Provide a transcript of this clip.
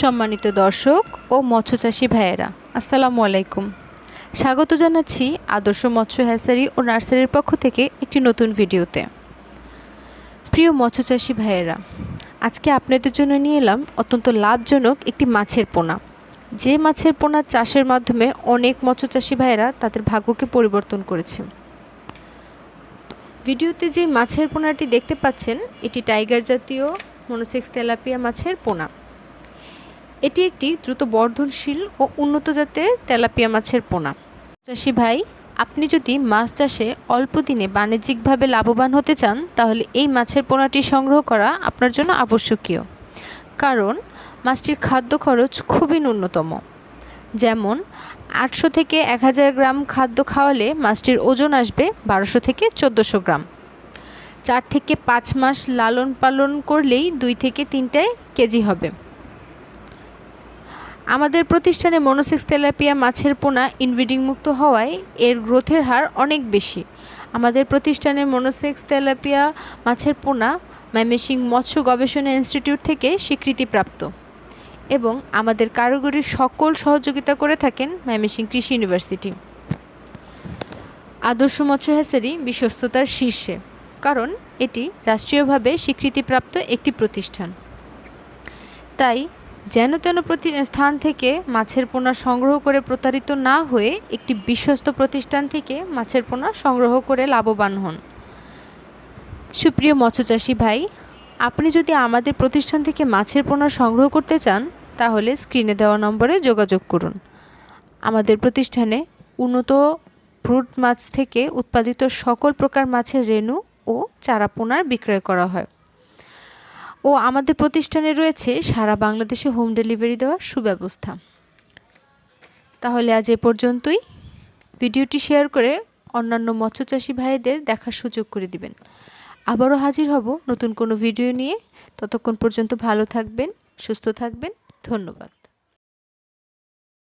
সম্মানিত দর্শক ও মৎস্যচাষী ভাইয়েরা, আসসালামু আলাইকুম। স্বাগত জানাচ্ছি আদর্শ মৎস্য হ্যাসারি ও নার্সারির পক্ষ থেকে একটি নতুন ভিডিওতে। প্রিয় মৎস্যচাষী ভাইয়েরা, আজকে আপনাদের জন্য নিয়ে এলাম অত্যন্ত লাভজনক একটি মাছের পোনা। যে মাছের পোনা চাষের মাধ্যমে অনেক মৎস্যচাষী ভাইয়েরা তাদের ভাগ্যকে পরিবর্তন করেছে। ভিডিওতে যে মাছের পোনাটি দেখতে পাচ্ছেন, এটি টাইগার জাতীয় মনোসেক্স তেলাপিয়া মাছের পোনা। এটি একটি দ্রুত বর্ধনশীল ও উন্নত জাতের তেলাপিয়া মাছের পোনা। চাষি ভাই, আপনি যদি মাছ চাষে অল্প দিনে বাণিজ্যিকভাবে লাভবান হতে চান, তাহলে এই মাছের পোনাটি সংগ্রহ করা আপনার জন্য আবশ্যকীয়। কারণ, মাছটির খাদ্য খরচ খুবই ন্যূনতম। যেমন, আটশো থেকে এক হাজার গ্রাম খাদ্য খাওয়ালে মাছটির ওজন আসবে বারোশো থেকে চোদ্দোশো গ্রাম। চার থেকে পাঁচ মাস লালন পালন করলেই দুই থেকে তিনটায় কেজি হবে। আমাদের প্রতিষ্ঠানে মনোসেক্স তেলাপিয়া মাছের পোনা ইনব্রিডিং মুক্ত হওয়ায় এর গ্রোথের হার অনেক বেশি। আমাদের প্রতিষ্ঠানে মনোসেক্স তেলাপিয়া মাছের পোনা ময়মেসিং মৎস্য গবেষণা ইনস্টিটিউট থেকে স্বীকৃতিপ্রাপ্ত এবং আমাদের কারিগরির সকল সহযোগিতা করে থাকেন ময়মেসিং কৃষি ইউনিভার্সিটি। আদর্শ মৎস্য হ্যাসারি বিশ্বস্ততার শীর্ষে, কারণ এটি রাষ্ট্রীয়ভাবে স্বীকৃতিপ্রাপ্ত একটি প্রতিষ্ঠান। তাই যেন তেন প্রতি স্থান থেকে মাছের পোনা সংগ্রহ করে প্রতারিত না হয়ে একটি বিশ্বস্ত প্রতিষ্ঠান থেকে মাছের পোনা সংগ্রহ করে লাভবান হন। সুপ্রিয় মৎস্যচাষী ভাই, আপনি যদি আমাদের প্রতিষ্ঠান থেকে মাছের পোনা সংগ্রহ করতে চান, তাহলে স্ক্রিনে দেওয়া নম্বরে যোগাযোগ করুন। আমাদের প্রতিষ্ঠানে উন্নত ফ্রুট মাছ থেকে উৎপাদিত সকল প্রকার মাছের রেণু ও চারা পোনার বিক্রয় করা হয়। ও আমাদের প্রতিষ্ঠানে রয়েছে সারা বাংলাদেশে হোম ডেলিভারি দেওয়ার সুব্যবস্থা। তাহলে আজ এ পর্যন্তই। ভিডিওটি শেয়ার করে অন্যান্য মৎস্যচাষী ভাইদের দেখার সুযোগ করে দিবেন। আবারও হাজির হব নতুন কোনো ভিডিও নিয়ে। ততক্ষণ পর্যন্ত ভালো থাকবেন, সুস্থ থাকবেন। ধন্যবাদ।